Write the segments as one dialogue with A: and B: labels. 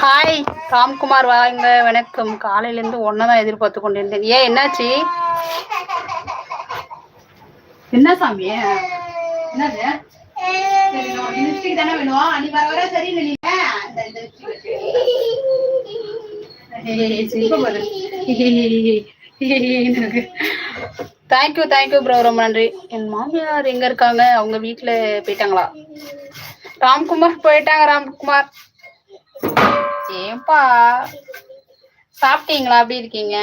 A: Hi Ramkumar வாங்க. வணக்கம். காலையிலேருந்து ஒன்னதான் எதிர்பார்த்து கொண்டிருந்தேன். ஏன் என்னாச்சு? என்ன சாமி? என்னது? Thank you thank you bro. ரொம்ப நன்றி. என் மாமியார் எங்க இருக்காங்க? அவங்க வீட்டுல போயிட்டாங்களா? ராம்குமார் போயிட்டாங்க ராம்குமார். ஏன்பா? சாப்பிட்டீங்களா? அப்படி இருக்கீங்க?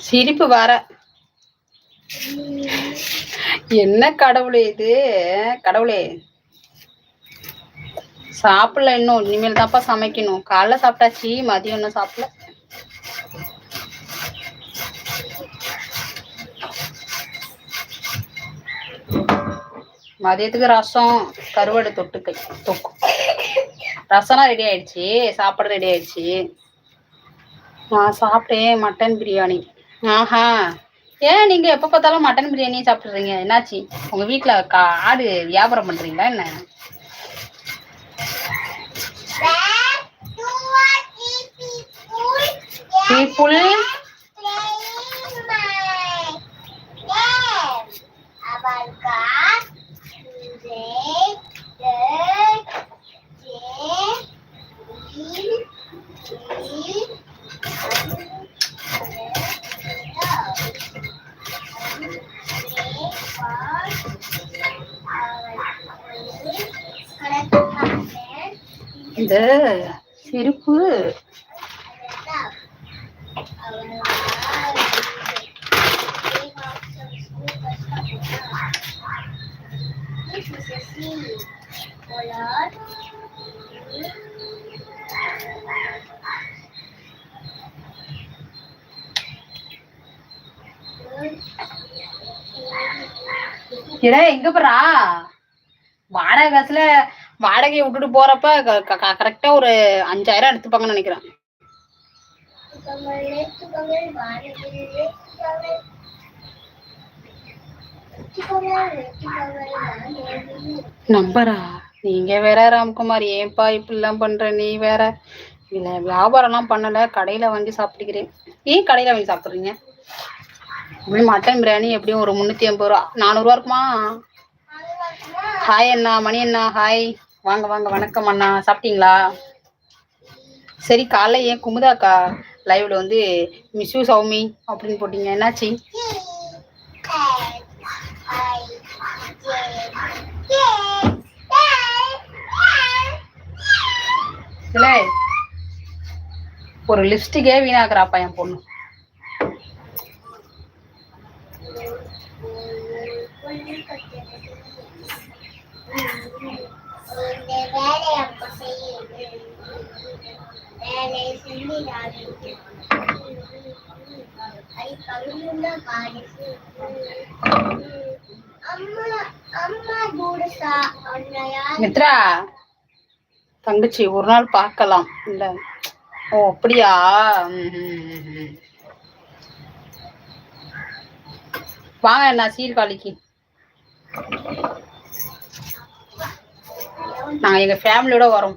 A: சிரிப்பு வர. என்ன கடவுளே இது? கடவுளே. சாப்பிடல இன்னும். இனிமேல் தான்ப்பா சமைக்கணும். காலைல சாப்பிட்டாச்சு மதியம் இன்னும் சாப்பிடல. மதியத்துக்கு ரசம் கருவாடு தொட்டுக்கை தொக்கும் ரசம்லாம் ரெடி ஆயிடுச்சு. சாப்பாடு ரெடி ஆயிடுச்சு. நான் சாப்பிட்டேன் மட்டன் பிரியாணி. ஆஹா. ஏன் நீங்க எப்ப பார்த்தாலும் மட்டன் பிரியாணி சாப்பிடுறீங்க? என்னாச்சு? உங்க வீட்ல கா- ஆடு வியாபாரம் பண்றீங்களா என்ன? பீப்புள் இந்த செருப்பு. எங்க போறா வாடகை காசுல வாடகையை விட்டுட்டு போறப்ப கரெக்டா ஒரு அஞ்சாயிரம் எடுத்துப்பாங்கன்னு நினைக்கிறேன். நம்பரா? நீங்க வேற ராம்குமார் ஏன்பா இப்படிலாம் பண்ற? நீ வேற. இல்ல வியாபாரம்லாம் பண்ணல. கடையில வாங்கி சாப்பிட்டுக்கிறேன். ஏன் கடையில வாங்கி சாப்பிடுறீங்க? மட்டன் பிரியாணி எப்படியும் ஒரு முந்நூத்தி ஐம்பது ரூபா நானூறுவா இருக்குமா? ஹாய் அண்ணா மணி அண்ணா ஹாய். வாங்க வாங்க வணக்கம் அண்ணா. சாப்பிட்டீங்களா? சரி காலைல ஏன் குமுதாக்கா லைவ்ல வந்து மிஸ் யூ சௌமி அப்படின்னு போட்டீங்க. என்னாச்சு? இல்லை ஒரு லிப்ஸ்டிக்கே வீணாக்குறாப்பா என் பொண்ணு. மித்ரா தங்கச்சி ஒரு நாள் பார்க்கலாம். இல்ல. ஓ அப்படியா? வாங்க நான் சீர்காழிக்கு நாங்க எங்க ஃபேமிலியோட வரோம்.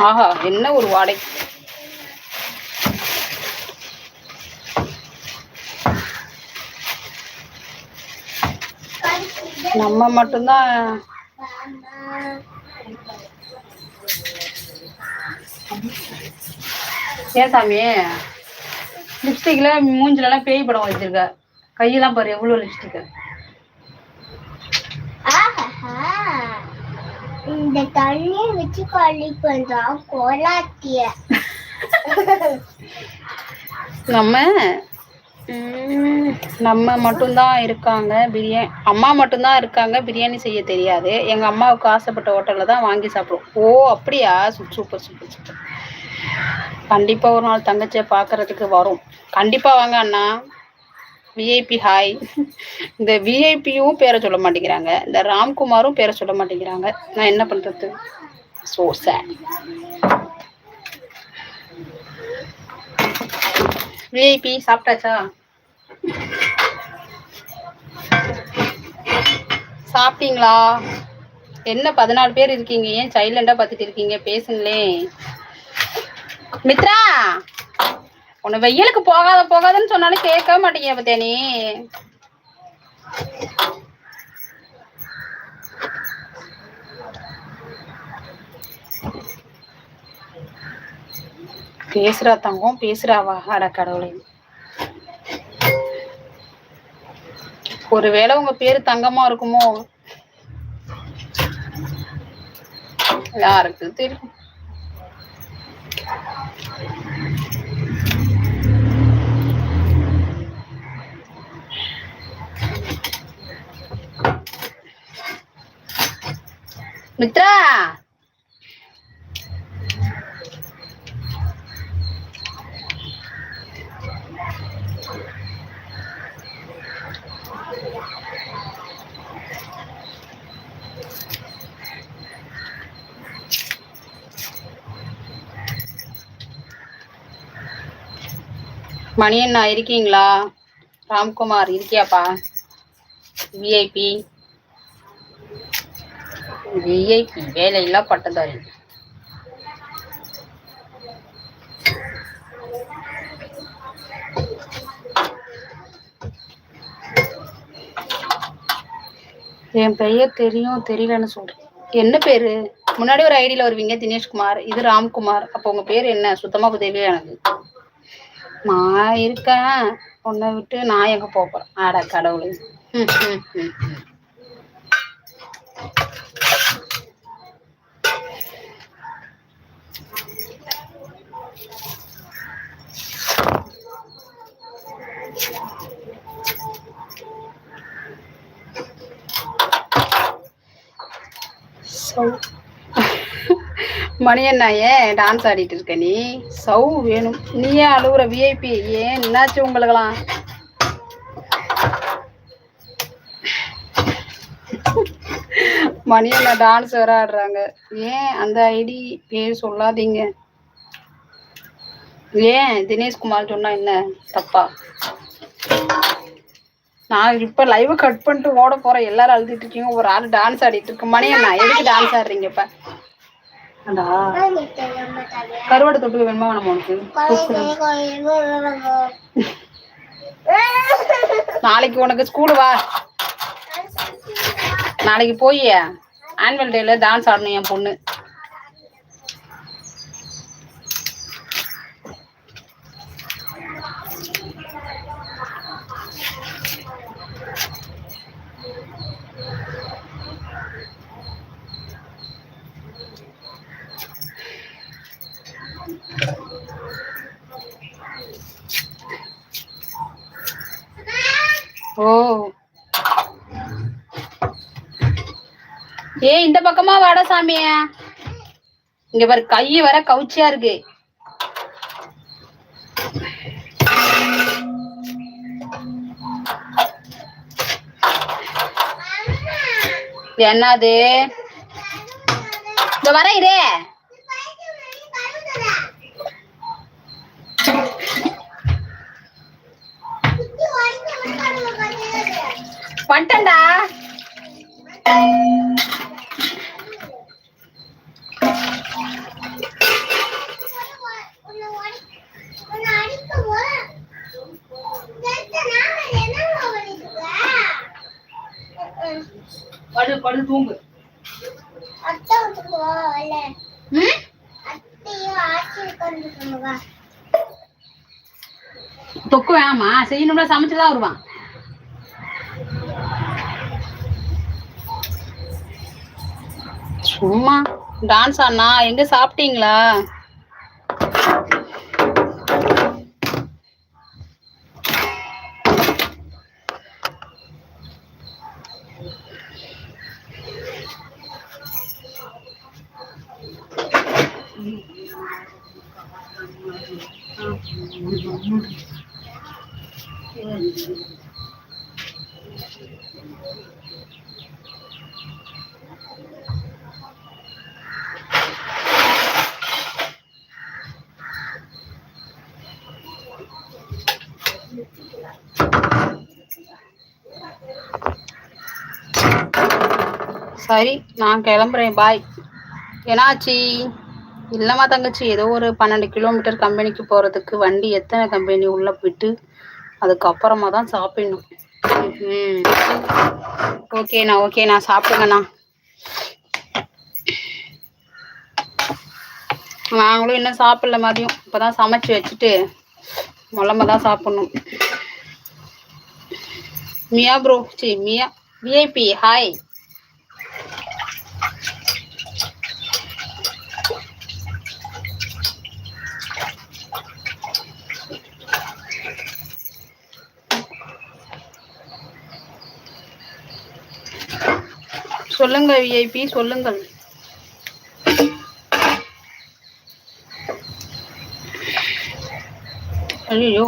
A: ஆஹா என்ன ஒரு வாடை? நம்ம மட்டும்தான் ஏன் சாமி? லிப்ஸ்டிக்ல மூஞ்சிலலாம் பேய் படம் வச்சிருக்க. கையெல்லாம் பாரு எவ்வளவு லிப்ஸ்டிக்கு
B: ஆஹா இந்த தண்ணியை வச்சு கழி பண்றா கோலாத்திய.
A: நம்ம? நம்ம மட்டும்தான் இருக்காங்க பிரியாணி அம்மா மட்டும்தான் இருக்காங்க பிரியாணி செய்ய தெரியாது. எங்க அம்மாவுக்கு ஆசைப்பட்ட ஹோட்டல்ல தான் வாங்கி சாப்பிடுவோம். ஓ அப்படியா? Super super super. கண்டிப்பா ஒரு நாள் தங்கச்சியை பார்க்கறதுக்கு வரும். கண்டிப்பா வாங்க அண்ணா. விஐபி ஹாய் இந்த விஐபியும் பேரை சொல்ல மாட்டேங்கிறாங்க. இந்த ராம்குமாரும் பேரை சொல்ல மாட்டேங்கிறாங்க. நான் என்ன பண்றது? ஸோ சேட் விஐபி சாப்பிட்டாச்சா? சாப்பிட்டீங்களா? என்ன பதினாலு பேர் இருக்கீங்க? ஏன் சைலண்டா பார்த்துட்டு இருக்கீங்க? பேசுங்களேன். மித்ரா! உன்னை வெயிலுக்கு போகாத போகாதன்னு சொன்னாலும் கேட்கவே மாட்டீங்க பத்தியா நீ? பேசுறா தங்கம் பேசுறாவா? அட கடவுளே. ஒருவேளை உங்க பேரு தங்கமா இருக்குமோ? யாருக்கு தெரியும். மித்ரா? மணியண்ணா இருக்கீங்களா? ராம்குமார் இருக்கியாப்பா? விஐபி விஐபி வேலையில்லா பட்டதாரி. என் பெயர் தெரியும் தெரியலன்னு சொல்றேன். என்ன பேரு? முன்னாடி ஒரு ஐடியில வருவீங்க தினேஷ்குமார். இது ராம்குமார். அப்போ உங்க பேர் என்ன? சுத்தமா தெரியல எனக்கு. நான் இருக்கேன். உன்னை விட்டு நான் எங்க போறேன்? ஆடா கடவுளே. ம் ம் ம் ம். சௌ. மணி அண்ணா ஏன் டான்ஸ் ஆடிட்டு இருக்க நீ. சௌ வேணும். நீ ஏன் அழுகுற விஐபி ஏன் என்னாச்சு உங்களுக்கெல்லாம்? மணி அண்ணா டான்ஸ் வேற ஆடுறாங்க. ஏன் அந்த ஐடி பேர் சொல்லாதீங்க. ஏன் தினேஷ்குமார் சொன்னா என்ன? தப்பா? நான் இப்ப லைவ் கட் பண்ணிட்டு ஓட போறேன். எல்லாரும் அழுதுட்டு இருக்கீங்க. ஒரு ஆள் டான்ஸ் ஆடிட்டு இருக்கு. மணி அண்ணா எதுக்கு டான்ஸ் ஆடுறீங்க இப்ப? கருவாடு தொட்டுக்க வேணுமா வேணாமா உனக்கு? நாளைக்கு உனக்கு ஸ்கூல் வா? நாளைக்கு போய். ஆனுவல் டேல டான்ஸ் ஆடணும் என் பொண்ணு. ஓ. ஏய் இந்த பக்கமா வாடா சாமிய. இங்க பாரு கை வர கவுச்சியா இருக்கு. என்னது? இந்த வர வந்துட்டேன்டா. படு படு தூங்கு.
B: அத்தை வந்துட்டு போகல
A: ம்?
B: அத்தையும் ஆட்சி உட்காந்துருக்காங்க
A: தொக்கு வேணாமா செய்யணும்ல சமைச்சு தான் வருவான். சும்மா டான்ஸ் ஆனா எங்க சாப்பிட்டீங்களா? சரி நான் கிளம்புறேன். பாய் என்னாச்சி? இல்லைம்மா தங்கச்சி ஏதோ ஒரு பன்னெண்டு கிலோமீட்டர் கம்பெனிக்கு போகிறதுக்கு வண்டி எத்தனை கம்பெனி உள்ளே போயிட்டு அதுக்கப்புறமா தான் சாப்பிடணும். ம் ஓகேண்ணா ஓகேண்ணா சாப்பிடுங்கண்ணா நாங்களும் இன்னும் சாப்பிடல மதியம். இப்போ தான் சமைச்சு வச்சுட்டு முழம்ப தான் சாப்பிடணும். மியா ப்ரோ சி மியா விஐபி ஹாய் சொல்லுங்க விஐபி சொல்லுங்கள். ஐயோ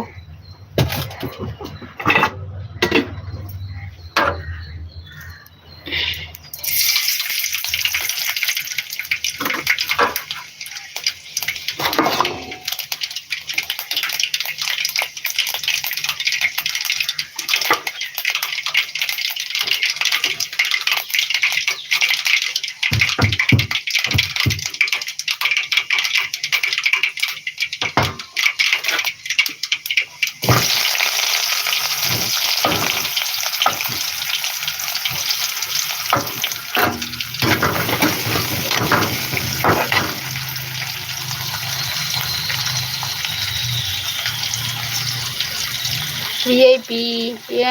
A: விஐபி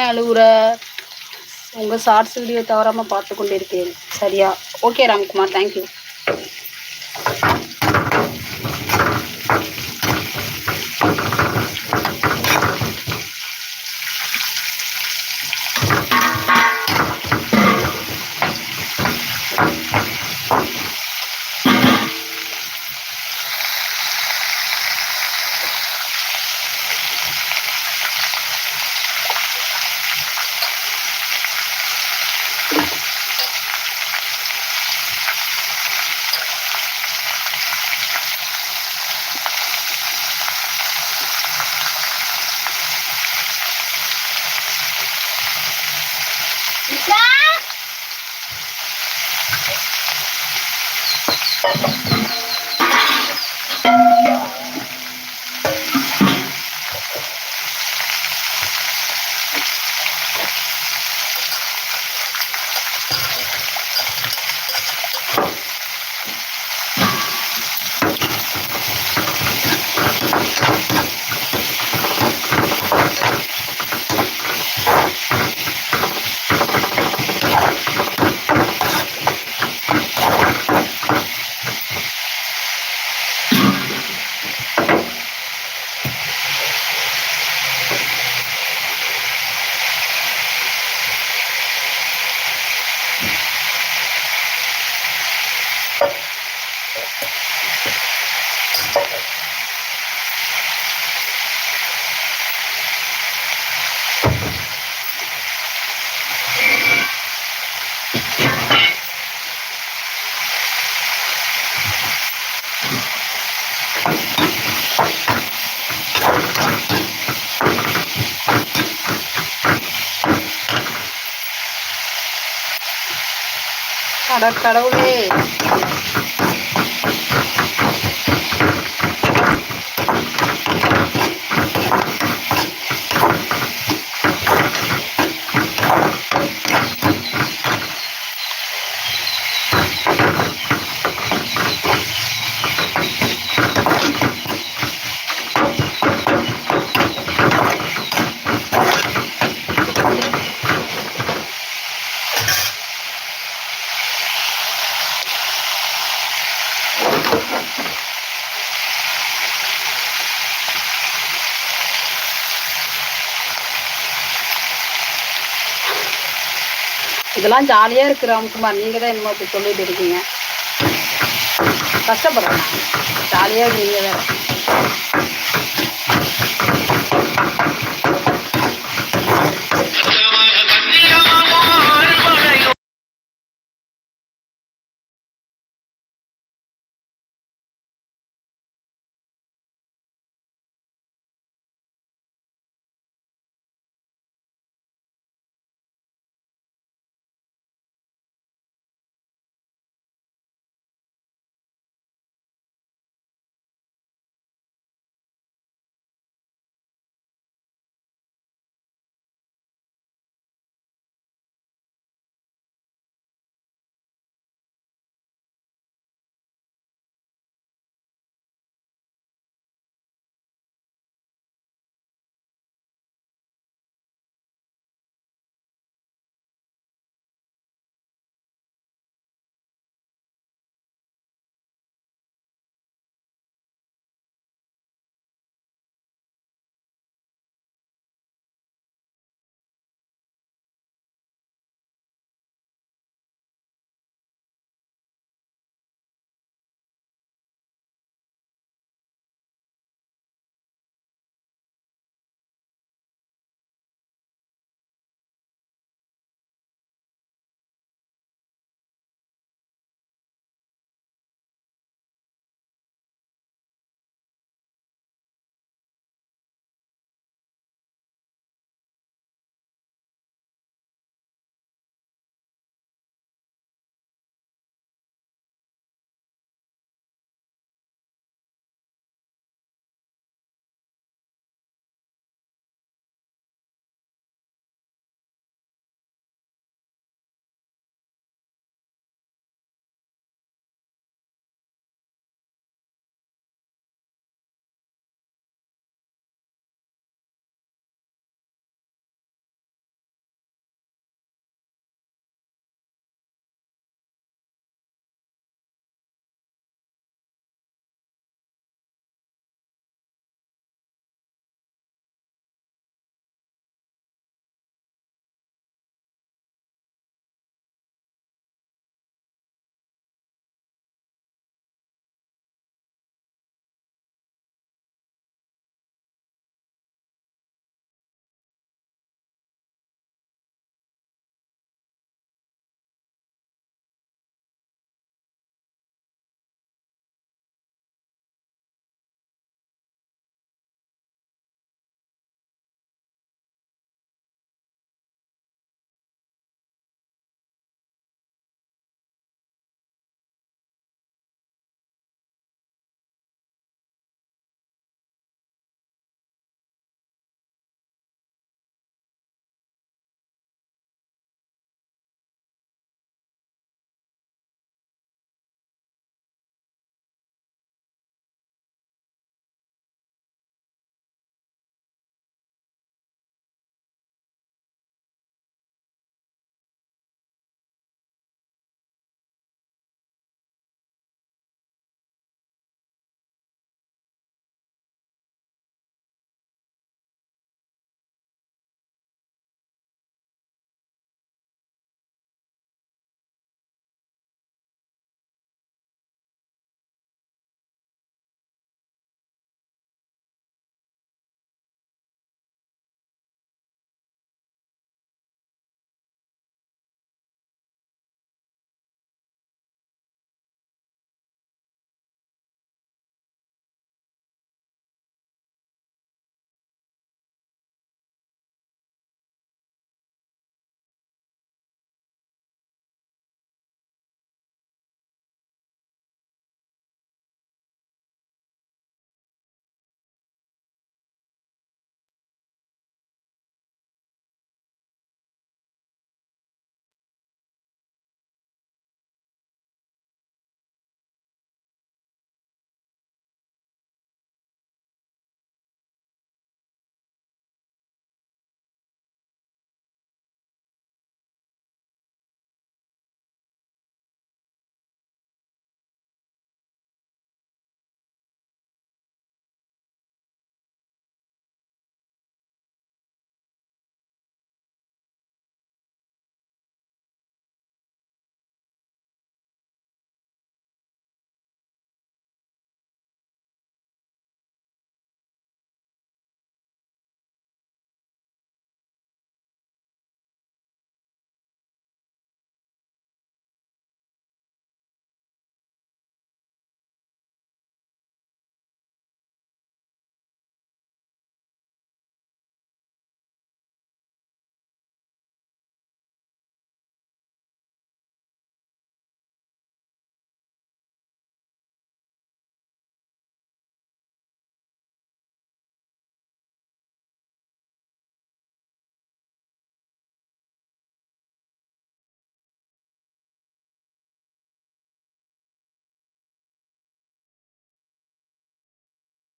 A: ஏன் அழுகுற உங்கள் ஷார்ட்ஸ் வீடியோ தவறாமல் பார்த்து கொண்டு இருக்கிறேன் சரியா? ஓகே ராம்குமார் தேங்க்யூ அட கடவுளே இதெல்லாம் ஜாலியாக இருக்கிற ராம்குமார் நீங்கள் தான் என்னமோ இப்போ சொல்லிட்டு இருக்கீங்க. கஷ்டப்படுறேன் ஜாலியாக நீங்கள் வேறு.